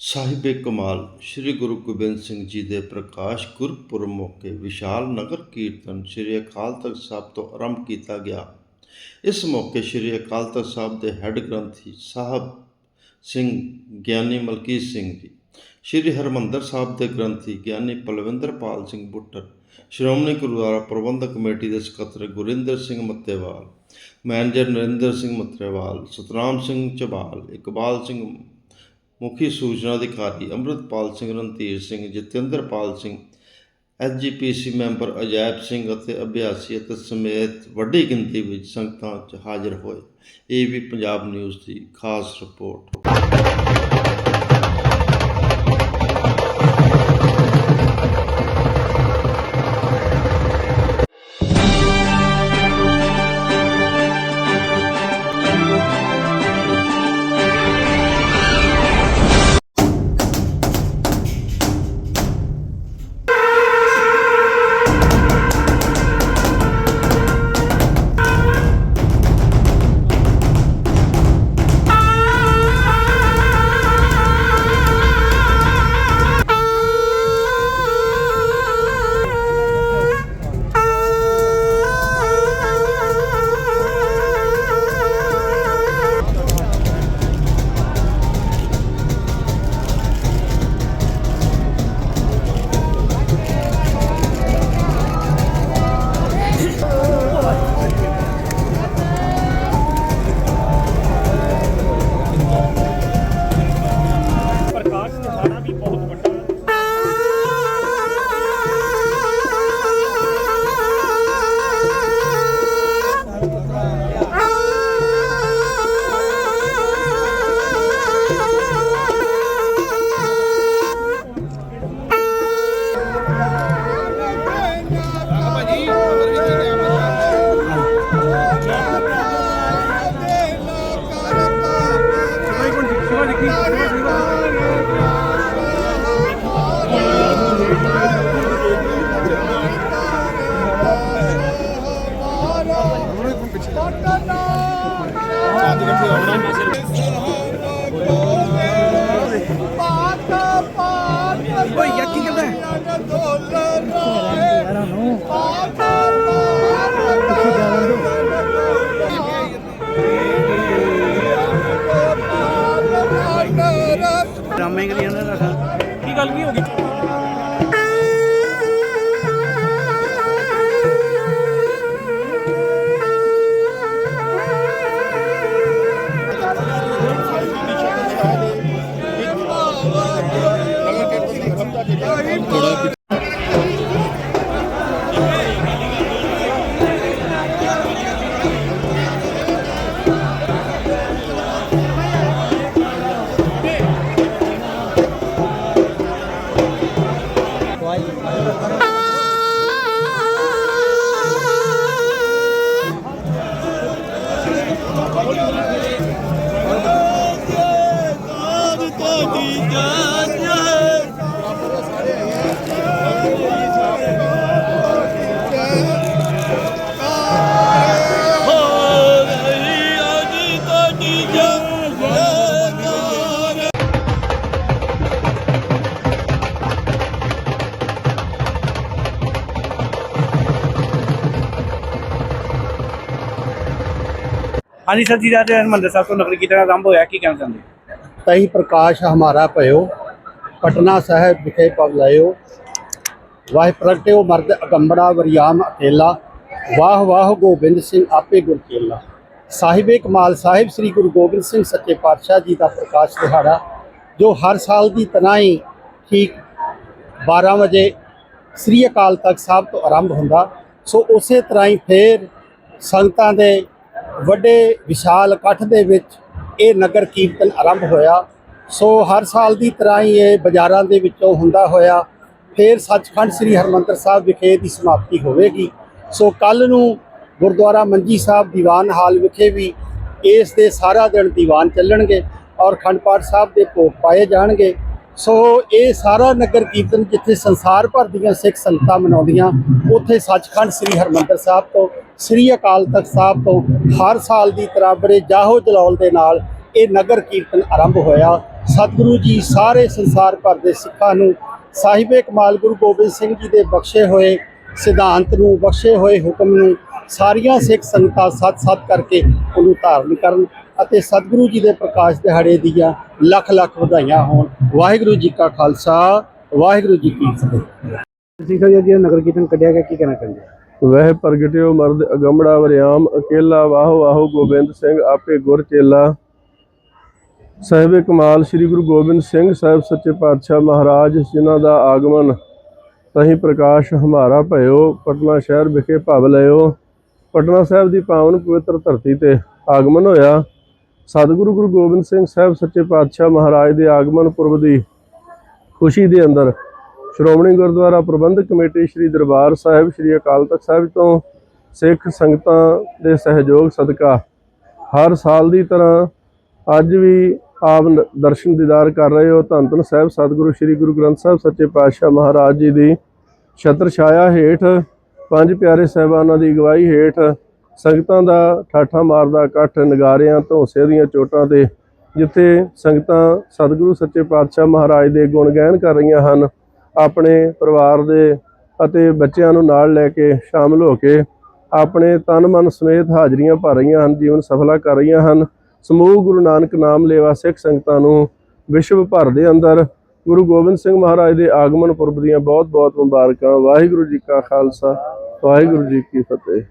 ਸਾਹਿਬੇ ਕਮਾਲ, ਸ੍ਰੀ ਗੁਰੂ ਗੋਬਿੰਦ ਸਿੰਘ ਜੀ ਦੇ ਪ੍ਰਕਾਸ਼ ਗੁਰਪੁਰਬ ਮੌਕੇ ਵਿਸ਼ਾਲ ਨਗਰ ਕੀਰਤਨ ਸ੍ਰੀ ਅਕਾਲ ਤਖਤ ਸਾਹਿਬ ਤੋਂ ਆਰੰਭ ਕੀਤਾ ਗਿਆ। ਇਸ ਮੌਕੇ ਸ੍ਰੀ ਅਕਾਲ ਤਖਤ ਸਾਹਿਬ ਦੇ ਹੈੱਡ ਗ੍ਰੰਥੀ ਸਾਹਿਬ ਸਿੰਘ ਗਿਆਨੀ ਮਲਕੀਤ ਸਿੰਘ ਜੀ, ਸ੍ਰੀ ਹਰਮੰਦਰ ਸਾਹਿਬ ਦੇ ਗ੍ਰੰਥੀ ਗਿਆਨੀ ਪਲਵਿੰਦਰਪਾਲ ਸਿੰਘ ਬੁੱਟਰ, ਸ਼੍ਰੋਮਣੀ ਗੁਰਦੁਆਰਾ ਪ੍ਰਬੰਧਕ ਕਮੇਟੀ ਦੇ ਸਕੱਤਰ ਗੁਰਿੰਦਰ ਸਿੰਘ ਮੱਤੇਵਾਲ, ਮੈਨੇਜਰ ਨਰਿੰਦਰ ਸਿੰਘ ਮੱਤੇਵਾਲ, ਸਤਨਾਮ ਸਿੰਘ ਝਬਾਲ ਇਕਬਾਲ ਸਿੰਘ ਮੁਖੀ ਸੂਚਨਾ ਅਧਿਕਾਰੀ ਅੰਮ੍ਰਿਤਪਾਲ ਸਿੰਘ, ਰਣਧੀਰ ਸਿੰਘ, ਜਤਿੰਦਰਪਾਲ ਸਿੰਘ ਐਸਜੀਪੀਸੀ ਮੈਂਬਰ ਅਜਾਇਬ ਸਿੰਘ ਅਤੇ ਅਭਿਆਸੀ ਅਤੇ ਸਮੇਤ ਵੱਡੀ ਗਿਣਤੀ ਵਿੱਚ ਸੰਗਤਾਂ 'ਚ ਹਾਜ਼ਰ ਹੋਏ। ਇਹ ਵੀ ਪੰਜਾਬ ਨਿਊਜ਼ ਦੀ ਖਾਸ ਰਿਪੋਰਟ। ਕੀ ਗੱਲ ਕੀ ਹੋ ਗਈ? ਹਾਂਜੀ ਸਰ ਜੀ ਅੱਜ ਹਰਮੰਦਰ ਸਾਹਿਬ ਤੋਂ ਨਗਰ ਕੀਰਤਨ ਆਰੰਭ ਹੋਇਆ, ਕੀ ਕਹਿਣਾ ਚਾਹੁੰਦੇ? ਤਈ ਪ੍ਰਕਾਸ਼ ਹਮਾਰਾ ਭਇਓ, ਪਟਨਾ ਸਾਹਿਬ ਵਿਖੇ ਪਵ ਲਾਇਓ। ਵਾਹ ਪ੍ਰਗਟਿਓ ਮਰਦ ਅਗੰਬੜਾ, ਵਰਿਆਮ ਅਕੇਲਾ। ਵਾਹ ਵਾਹ ਗੋਬਿੰਦ ਸਿੰਘ ਆਪੇ ਗੁਰ ਚੇਲਾ ਸਾਹਿਬੇ ਕਮਾਲ ਸਾਹਿਬ, ਸ੍ਰੀ ਗੁਰੂ ਗੋਬਿੰਦ ਸਿੰਘ ਸੱਚੇ ਪਾਤਸ਼ਾਹ ਜੀ ਦਾ ਪ੍ਰਕਾਸ਼ ਦਿਹਾੜਾ, ਜੋ ਹਰ ਸਾਲ ਦੀ ਤਰ੍ਹਾਂ ਹੀ ਠੀਕ 12 ਵਜੇ ਸ੍ਰੀ ਅਕਾਲ ਤਖਤ ਸਾਹਿਬ ਤੋਂ ਆਰੰਭ ਹੁੰਦਾ। ਸੋ ਉਸੇ ਤਰ੍ਹਾਂ ਹੀ ਫੇਰ ਸੰਗਤਾਂ ਦੇ ਵੱਡੇ ਵਿਸ਼ਾਲ ਇਕੱਠ ਦੇ ਵਿੱਚ ਇਹ ਨਗਰ ਕੀਰਤਨ ਆਰੰਭ ਹੋਇਆ। ਸੋ ਹਰ ਸਾਲ ਦੀ ਤਰ੍ਹਾਂ ਹੀ ਇਹ ਬਾਜ਼ਾਰਾਂ ਦੇ ਵਿੱਚੋਂ ਹੁੰਦਾ ਹੋਇਆ। ਫਿਰ ਸੱਚਖੰਡ ਸ੍ਰੀ ਹਰਮੰਦਰ ਸਾਹਿਬ ਵਿਖੇ ਦੀ ਸਮਾਪਤੀ ਹੋਵੇਗੀ। ਸੋ ਕੱਲ ਨੂੰ ਗੁਰਦੁਆਰਾ ਮੰਜੀ ਸਾਹਿਬ ਦੀਵਾਨ ਹਾਲ ਵਿਖੇ ਵੀ ਇਸ ਦੇ ਸਾਰਾ ਦਿਨ ਦੀਵਾਨ ਚੱਲਣਗੇ ਔਰ ਖੰਡ ਪਾਠ ਸਾਹਿਬ ਦੇ ਭੋਗ ਪਾਏ ਜਾਣਗੇ। ਸੋ ਇਹ ਸਾਰਾ ਨਗਰ ਕੀਰਤਨ ਜਿੱਥੇ ਸੰਸਾਰ ਭਰ ਦੀਆਂ ਸਿੱਖ ਸੰਗਤਾਂ ਮਨਾਉਂਦੀਆਂ, ਉੱਥੇ ਸੱਚਖੰਡ ਸ੍ਰੀ ਹਰਮੰਦਰ ਸਾਹਿਬ ਤੋਂ, ਸ੍ਰੀ ਅਕਾਲ ਤਖਤ ਸਾਹਿਬ ਤੋਂ ਹਰ ਸਾਲ ਦੀ ਤਰ੍ਹਾਂ ਬੜੇ ਜਾਹੋ ਜਲਾਲ ਦੇ ਨਾਲ ਇਹ ਨਗਰ ਕੀਰਤਨ ਆਰੰਭ ਹੋਇਆ। ਸਤਿਗੁਰੂ ਜੀ ਸਾਰੇ ਸੰਸਾਰ ਭਰ ਦੇ ਸਿੱਖਾਂ ਨੂੰ, ਸਾਹਿਬੇ ਕਮਾਲ ਗੁਰੂ ਗੋਬਿੰਦ ਸਿੰਘ ਜੀ ਦੇ ਬਖਸ਼ੇ ਹੋਏ ਸਿਧਾਂਤ ਨੂੰ, ਬਖਸ਼ੇ ਹੋਏ ਹੁਕਮ ਨੂੰ ਸਾਰੀਆਂ ਸਿੱਖ ਸੰਗਤਾਂ ਸੱਤ-ਸੱਤ ਕਰਕੇ ਉਹਨੂੰ ਧਾਰਨ ਕਰਨ। ਅਤੇ ਸਤਿਗੁਰੂ ਜੀ ਦੇ ਪ੍ਰਕਾਸ਼ ਦਿਹਾੜੇ ਦੀਆਂ ਲੱਖ ਲੱਖ ਵਧਾਈਆਂ ਹੋਣ। ਵਾਹਿਗੁਰੂ ਜੀ ਕਾ ਖਾਲਸਾ ਵਾਹਿਗੁਰੂ ਜੀ ਕੀ ਫਤਿਹ। ਸਿੰਘ ਸਾਹਿਬ ਜੀ ਨਗਰ ਕੀਰਤਨ ਕੱਢਿਆ ਗਿਆ ਕੀ ਕਹਿਣਾ ਚਾਹੁੰਦੇ ਵਹਿ ਪ੍ਰਗਟਿਓ ਮਰਦ ਅਗੰਮੜਾ ਵਰਿਆਮ ਅਕੇਲਾ ਵਾਹੋ ਵਾਹੋ ਗੋਬਿੰਦ ਸਿੰਘ ਆਪੇ ਗੁਰ ਚੇਲਾ। ਸਾਹਿਬੇ ਕਮਾਲ ਸ੍ਰੀ ਗੁਰੂ ਗੋਬਿੰਦ ਸਿੰਘ ਸਾਹਿਬ ਸੱਚੇ ਪਾਤਸ਼ਾਹ ਮਹਾਰਾਜ ਜਿਨ੍ਹਾਂ ਦਾ ਆਗਮਨ ਤਹੀਂ ਪ੍ਰਕਾਸ਼ ਹਮਾਰਾ ਭਇਓ ਪਟਨਾ ਸ਼ਹਿਰ ਵਿਖੇ ਭਵ ਲਿਓ ਪਟਨਾ ਸਾਹਿਬ ਦੀ ਪਾਵਨ ਪਵਿੱਤਰ ਧਰਤੀ ਤੇ ਆਗਮਨ ਹੋਇਆ। ਸਤਿਗੁਰੂ ਗੁਰੂ ਗੋਬਿੰਦ ਸਿੰਘ ਸਾਹਿਬ ਸੱਚੇ ਪਾਤਸ਼ਾਹ ਮਹਾਰਾਜ ਦੇ ਆਗਮਨ ਪੁਰਬ ਦੀ ਖੁਸ਼ੀ ਦੇ ਅੰਦਰ ਸ਼੍ਰੋਮਣੀ ਗੁਰਦੁਆਰਾ ਪ੍ਰਬੰਧਕ ਕਮੇਟੀ ਸ੍ਰੀ ਦਰਬਾਰ ਸਾਹਿਬ, ਸ੍ਰੀ ਅਕਾਲ ਤਖਤ ਸਾਹਿਬ ਤੋਂ ਸਿੱਖ ਸੰਗਤਾਂ ਦੇ ਸਹਿਯੋਗ ਸਦਕਾ ਹਰ ਸਾਲ ਦੀ ਤਰ੍ਹਾਂ ਅੱਜ ਵੀ ਆਪ ਦਰਸ਼ਨ ਦੀਦਾਰ ਕਰ ਰਹੇ ਹੋ। ਧੰਨ ਧੰਨ ਸਾਹਿਬ, ਸਤਿਗੁਰੂ ਸ੍ਰੀ ਗੁਰੂ ਗ੍ਰੰਥ ਸਾਹਿਬ ਸੱਚੇ ਪਾਤਸ਼ਾਹ ਮਹਾਰਾਜ ਜੀ ਦੀ ਛਤਰ ਛਾਇਆ ਹੇਠ, ਪੰਜ ਪਿਆਰੇ ਸਾਹਿਬਾਨਾਂ ਦੀ ਅਗਵਾਈ ਹੇਠ ਸੰਗਤਾਂ ਦਾ ਠਾਠਾ ਮਾਰਦਾ, ਇਕੱਠ ਨਗਾਰਿਆਂ, ਧੌਂਸੇ ਦੀਆਂ ਚੋਟਾਂ ਤੇ, ਜਿੱਥੇ ਸੰਗਤਾਂ ਸਤਿਗੁਰੂ ਸੱਚੇ ਪਾਤਸ਼ਾਹ ਮਹਾਰਾਜ ਦੇ ਗੁਣ ਗਾਇਨ ਕਰ ਰਹੀਆਂ ਹਨ, ਆਪਣੇ ਪਰਿਵਾਰ ਦੇ ਅਤੇ ਬੱਚਿਆਂ ਨੂੰ ਨਾਲ ਲੈ ਕੇ, ਸ਼ਾਮਲ ਹੋ ਕੇ ਆਪਣੇ ਤਨ ਮਨ ਸਮੇਤ ਹਾਜ਼ਰੀਆਂ ਭਰ ਰਹੀਆਂ ਹਨ, ਜੀਵਨ ਸਫਲਾ ਕਰ ਰਹੀਆਂ ਹਨ। ਸਮੂਹ ਗੁਰੂ ਨਾਨਕ ਨਾਮ ਲੇਵਾ ਸਿੱਖ ਸੰਗਤਾਂ ਨੂੰ ਵਿਸ਼ਵ ਭਰ ਦੇ ਅੰਦਰ ਗੁਰੂ ਗੋਬਿੰਦ ਸਿੰਘ ਮਹਾਰਾਜ ਦੇ ਆਗਮਨ ਪੁਰਬ ਦੀਆਂ ਬਹੁਤ ਬਹੁਤ ਮੁਬਾਰਕਾਂ। ਵਾਹਿਗੁਰੂ ਜੀ ਕਾ ਖਾਲਸਾ, ਵਾਹਿਗੁਰੂ ਜੀ ਕੀ ਫਤਿਹ।